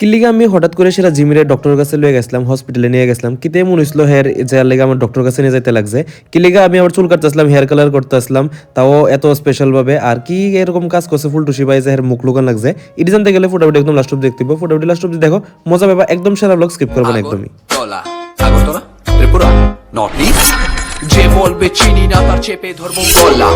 কিলিগা আমি হঠাৎ করে সেটা জিমিরে ডক্টরের কাছে লয়ে গেছিলাম হসপিটালে নিয়ে গেছিলাম কিতে মনে হইছিল হেয়ার যার লেগে আমার ডক্টর কাছে নিয়ে যেতে লাগছে। কিলিগা আমি আবার চুল কাটতে কাটতেছিলাম হেয়ার কালার করতে আসলাম তাও এত স্পেশাল ভাবে আর কি এরকম কাজ করছে ফুল টুসি পাই যে হের মুখ লুকান লাগছে এটি জানতে গেলে ফুটাফুটি একদম লাস্ট অব্দি দেখতে হবে ফুটাফুটি লাস্ট অব্দি দেখো মজা পাবা একদম সেরা ব্লগ স্কিপ করব না একদমই। যে বলবে চিনি না, তার চেপে ধরবো গলা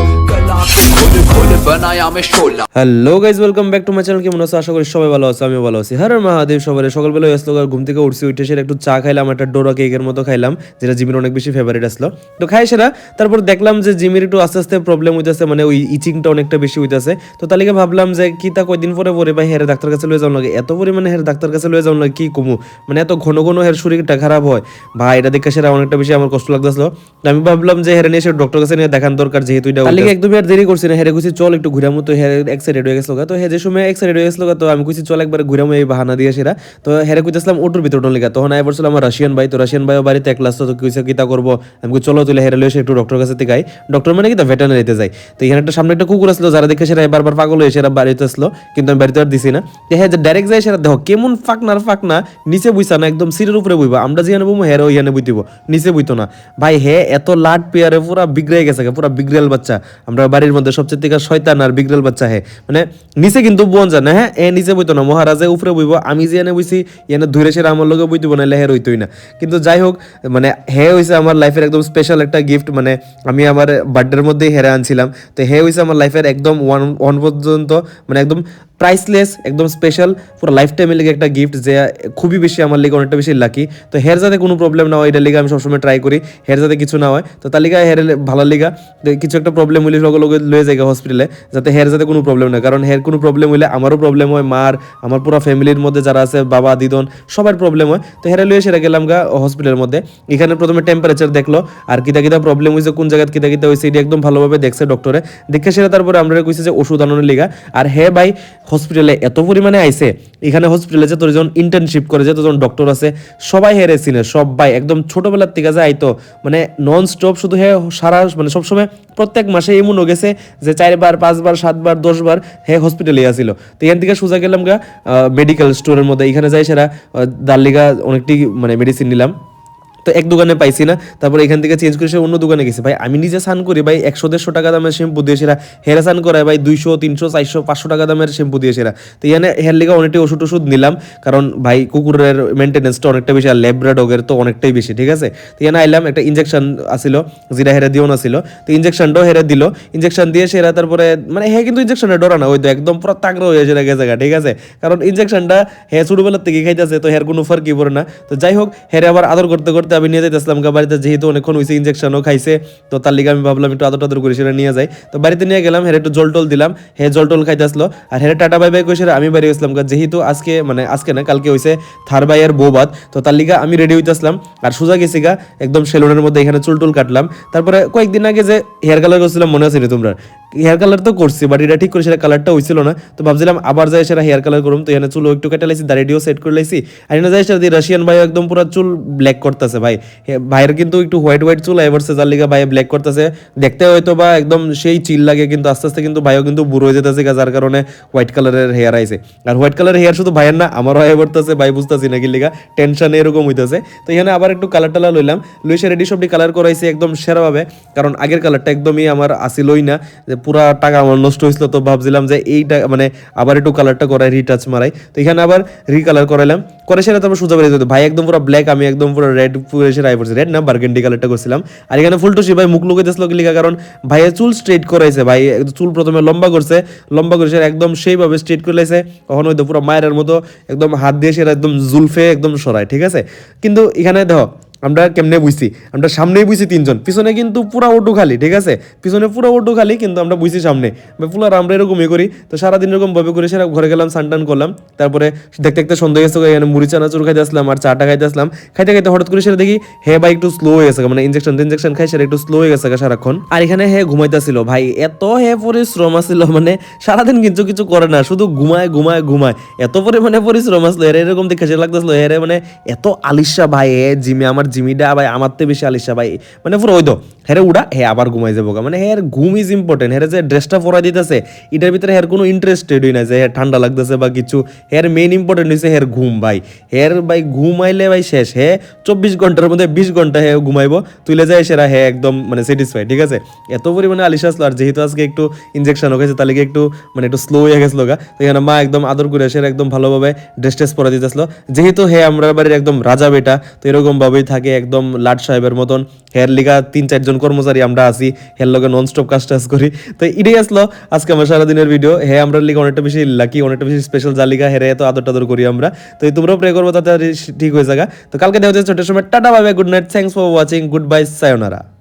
hello guys welcome back to my channel কেমন আছো? আশা করি সবাই ভালো আছে, আমিও ভালো আছি। হর মহাদেব সবাই সকালবেলা আসলো ঘুম থেকে উঠছি, উঠে সেটা একটু চা খাইলাম, একটা ডোরা কেকের মতো খাইলাম, যেটা জিমির অনেক বেশি ফেভারিট আসলো। তো খাই সেটা তারপর দেখলাম যে জিমির একটু আস্তে আস্তে প্রবলেম হইতেছে মানে ওই ইচিংটা অনেকটা বেশি হইতেছে। তো তালিকা ভাবলাম যে কি তা কয়দিন পরে পরে ভাই হেরে ডাক্তার কাছে লয়ে যাওয়া লাগে। এত পরিমাণে হের ডাক্তার কাছে লয়ে যাওয়া লাগে, কি কমু? মানে এত ঘন ঘন হের শরীরটা খারাপ হয়। ভাই, এটা দেখে সেটা অনেকটা বেশি আমার কষ্ট লাগতেছিল। আমি ভাবলাম যে হেরে নিয়ে ডক্টর কাছে নিয়ে দেখান দরকার যেহেতু এটা একদমই আর দেরি করছি না হেরে কইছি চল একটু ঘুরামু। তো হেরে এক্সাইটেড হয়ে গেছিল তো হে যে সময় এক্সাইটেড হয়ে গেছিল তো আমি কইছি চল একবার ঘুরামু এই বাহানা দিয়ে সেরা। তো হেরে কইতেছিলাম ওটুর ভিতর ঢোন লেগা তখন আই বলছিল আমার রাশিয়ান ভাই তো রাশিয়ান ভাইও বাড়িতে একলাস তো কইছে কিতা করব? আমি কই চলো তুলে হেরে লইছে একটু ডক্টর কাছে থেকে গাই। ডক্টর মানে কি তো ভেটেনারিতে যাই তো এখানে একটা সামনে একটা কুকুর আসলো যারা দেখে সেরা বারবার পাগল হয়ে সেরা বাড়িতে আসলো কিন্তু আমি বাড়িতে আর দিছি না। হ্যাঁ যে ডাইরেক্ট যাই সেটা দেখো কেমন ফাঁকনার ফাঁকনা নিচে বুঝছা না একদম সিটের উপরে বুঝবা আমরা যেখানে বুমো হেরো ইয়ানে বুঝিব নিচে বুঝতো না। ভাই হে এত লাট পেয়ারে পুরা বিগড়ে গেছে পুরা বিগড়েল বাচ্চা। আমরা বাড়ির মধ্যে সবচেয়ে থেকে শয়তান আর বিগড়েল বাচ্চা হে। মানে নিচে কিন্তু বোন যায় না হ্যাঁ? এ নিচে বইতো না, মহারাজে উপরে বইব, আমি যে এনে বইছি, এনে ধরে সেরা আমার লগে বইতিব না হের হইতোই না। কিন্তু যাই হোক মানে হে হইছে আমার লাইফের একদম স্পেশাল একটা গিফট মানে আমি আমার বার্থডের মধ্যেই হেরে আনছিলাম। তো হে হইছে আমার লাইফের একদম ওয়ান ওয়ান পর্যন্ত মানে একদম প্রাইসলেস একদম স্পেশাল পুরো লাইফ টাইমের লেগে একটা গিফট যে খুবই বেশি আমার লেগে অনেকটা বেশি লাকি তো হের যাতে কোনো প্রবলেম না হয় এটার লেগে আমি সবসময় ট্রাই করি। হের যাতে কিছু না হয়, তো তার লিগা হের ভালো লিগা। কিছু একটা প্রবলেম হইলে লগে লগে লয়ে যায় হসপিটালে যাতে হের যাতে কোনো প্রবলেম না কারণ হের কোনো প্রবলেম হইলে আমারও প্রবলেম হয়, মার, আমার পুরো ফ্যামিলির মধ্যে যারা আছে, বাবা, দিদন, সবার প্রবলেম হয়। তো হেরে লয়ে সেরা গেলাম গা হসপিটালের মধ্যে। এখানে প্রথমে টেম্পারেচার দেখল, আর কিতা কিতা প্রবলেম হয়েছে কোন জায়গায় কিতা কিতা হয়েছে এটি একদম ভালোভাবে দেখছে ডক্টরে দেখে সেটা তারপরে আমরা কইছে যে ওষুধ আনানোর লিগা। আর হে ভাই হসপিটালে এত পরিমাণে আইছে, এখানে হসপিটালে যে তোর যখন ইন্টার্নশিপ করে, যে যখন ডক্টর আছে, সবাই হেরে চিনে, সবাই, একদম ছোটবেলার থেকে যায় আইতো মানে নন স্টপ শুধু হে সারা মানে সবসময় প্রত্যেক মাসে এমন হয়ে গেছে যে চারবার, পাঁচবার, সাতবার, দশবার হে হসপিটালে আসিল তো এখান থেকে সোজা গেলাম গা মেডিকেল স্টোরের মধ্যে, এখানে যাই সেরা দার্লিগা অনেকটি মানে মেডিসিন নিলাম। তো এক দোকানে পাইছি না, তারপর এখান থেকে চেঞ্জ করে সে অন্য দোকানে গেছি। ভাই, আমি নিজে স্নান করি, ভাই, একশো, দেড়শো টাকা দামের শ্যাম্পু দিয়ে সেরা। হেরা স্নান করায়, ভাই, দুইশো, তিনশো, চারশো, পাঁচশো টাকা দামের শ্যাম্পু দিয়ে সেরা। তো এখানে হেয়ার লিগা অনেকটা ওষুধ ওষুধ নিলাম, কারণ, ভাই, কুকুরের মেনটেন্যান্সটা অনেকটা বেশি আর ল্যাবরা ডগের তো অনেকটাই বেশি, ঠিক আছে? তো এখানে আইলাম, একটা ইঞ্জেকশন আসিল যেটা হেরা দিও না ছিল। তো ইঞ্জেকশনটাও হেরে দিল। ইঞ্জেকশন দিয়ে সেরা, তারপরে মানে হ্যাঁ কিন্তু ইঞ্জেকশনে ডরা না, ওই তো একদম পুরো তাগড়া হয়ে সেটা গেছে ঠিক আছে? কারণ ইঞ্জেকশনটা হ্যাঁ ছোটবেলার থেকে খাইতেছে, তো হের কোনো ফার্কই পড়ে না। তো যাই হোক হেরে আবার আদর করতে করতে আমি নিয়ে যাইতেছিলাম গা বাড়িতে যেহেতু অনেকক্ষণ হয়েছে ইঞ্জেকশনও খাইছে তো তার লিগে আমি ভাবলাম একটু আদর টাদর করে সেটা নিয়ে যাই। তো বাড়িতে নিয়ে গেলাম হেরে একটু জল টল দিলাম হে জল টল খাইতে আসলো আর হেরে টাটা বাই বাই কইছে আমি বাড়ি গেছিলাম গা, যেহেতু আজকে মানে আজকে না কালকে হয়েছে থার বাইয়ের বৌবাদ তো তার লিগা আমি রেডি হইতে আসলাম আর সোজা গেছি গা একদম সেলুনের মধ্যে এখানে চুল টুল কাটলাম। তারপরে কয়েকদিন আগে যে হেয়ার কালার করছিলাম মনে আছে নি তোমরা? হেয়ার কালার তো করছি বাট এটা ঠিক করে সেটা কালারটা হয়েছিল না। তো ভাবছিলাম আবার যাই সেটা হেয়ার কালার করুম। তো এখানে চুল একটু কেটে লাইছি দাড়িটিও সেট করে লাইছি। আর এখানে যাই সেটা দিয়ে রাশিয়ান ভাই একদম পুরো চুল ব্ল্যাক করতেছে ভাই। ভাইয়ের কিন্তু একটু হোয়াইট হোয়াইট চুল এবারছে যার লিগা ভাই ব্ল্যাক করতেছে। দেখতে হয়তো বা একদম সেই চিল লাগে, কিন্তু আস্তে আস্তে কিন্তু ভাইও কিন্তু বুড়ো হয়ে যেতেছে যার কারণে হোয়াইট কালারের হেয়ার আইছে। আর হোয়াইট কালারের হেয়ার শুধু ভাইয়ের না, আমারও হয়ে পড়তেছে ভাই বুঝতেছি নাকি লিগা? টেনশন এরকম হইতেছে। তো এখানে আবার একটু কালার টালার লইলাম। লুইসে রেডি সবটি কালার করাইছি একদম সেরাভাবে, কারণ আগের কালারটা একদমই আমার আসিলই না। যে পুরা টাকা আমার নষ্ট হয়েছিল, তো ভাবছিলাম যে এইটা মানে আবার একটু কালারটা করাই রিটাচ মারাই। তো এখানে আবার রিকালার করাইলাম। করে সেটা তারপর সোজা বেরিয়ে ভাই, একদম পুরো ব্ল্যাক আমি একদম পুরো রেড এসে রাই পড়ছি। রেড না বার্গেন্ডি কালারটা করছিলাম। আর এখানে ফুলটুসি ভাই, মুখ লুকে দিয়েছিল লিখা? কারণ ভাইয়ের চুল স্ট্রেট করাইছে, ভাই। চুল প্রথমে লম্বা করছে, লম্বা করে সেটা একদম সেইভাবে স্ট্রেট করে লাইছে। কখন হয়তো পুরো মায়ের মতো একদম হাত দিয়ে সেটা একদম জুলফে একদম সরায়, ঠিক আছে? কিন্তু এখানে দেখো আমরা কেমনে বুঝছি? আমরা সামনেই বুঝছি তিনজন। পিছনে কিন্তু পুরা অটো খালি, ঠিক আছে? পিছনে পুরো অটো খালি, কিন্তু আমরা বুঝছি সামনে। পুরো আমরা এরকমই করি। তো সারাদিন এরকম ভাবে করে সেরা ঘরে গেলাম সানটান করলাম। তারপরে দেখতে দেখতে সন্ধ্যা গেছে এখানে মুড়ি, চানাচুর খাইতে আসলাম, আর চাটা খাইতে আসলাম। খাইতে খাইতে হঠাৎ করে সেটা দেখি, হে ভাই, একটু স্লো হয়ে গেছে মানে ইঞ্জেকশন ইঞ্জেকশন খাই সেটা একটু স্লো হয়ে গেছে সারাক্ষণ। আর এখানে হে ঘুমাইতেছিল, ভাই, এত হে পরিশ্রম আসছিল মানে সারাদিন কিছু কিছু করে না, শুধু ঘুমায় ঘুমায় ঘুমায়। এত পরিমাণে পরিশ্রম আসলো, এর এরকম দেখে সে লাগতেছিল, এর মানে এত আলিশা ভাই, এ জিমে আমার জিমিটা ভাই, আমার থেকে বেশি আলিশা ভাই। মানে পুরো ওই তো হ্যাঁ উড়া হ্যাঁ আবার ঘুমাই যাব। মানে হ্যাঁ ঘুম ইজ ইম্পর্টেন্ট হ্যাঁ যে ড্রেসটা পরা দিতেছে, এটার ভিতরে হ্যার কোনো ইন্টারেস্টেডই না যে হ্যাঁ ঠান্ডা লাগতেছে বা কিছু। হ্যার মেইন ইম্পর্টেন্ট হচ্ছে হ্যার ঘুম, ভাই। হ্যার ভাই, ঘুমাইলে, ভাই, শেষ। হ্যাঁ চব্বিশ ঘণ্টার মধ্যে বিশ ঘণ্টা হ্যাঁ ঘুমাইবো তুলে যায় সেরা হ্যাঁ একদম মানে স্যাটিসফাই ঠিক আছে? এত পরিমাণে আলিশা আসলো, আর যেহেতু আজকে একটু ইনজেকশন হয়েছে, তাহলে কি একটু মানে একটু স্লো হয়ে গেছিল গা। তো এখানে মা একদম আদর করে এসে একদম ভালোভাবে ড্রেস টেস পরা দিতেছিল। যেহেতু হে আমরা বাড়ির একদম রাজা বেটা, তো এরকম ভাবেই থাকে একদম লাট সাহেবের মতন হেয়ার লিগা তিন চারজন কর্মচারী আমরা আছি হেয়ার লগে নন স্টপ কাজ টাজ করি। তো এটাই আসলো আজকে আমার সারাদিনের ভিডিও হে, আমরা লিগা অনেকটা বেশি লাকি অনেকটা বেশি স্পেশাল যা লিগা, হেরে এত আদর টাদর করি আমরা। তো তোমরাও প্রে করব তাতে ঠিক হয়ে যাগা। তো কালকে দেখা হচ্ছে ছোটের সময়। টাটা ভাবে good night thanks for watching good bye sayonara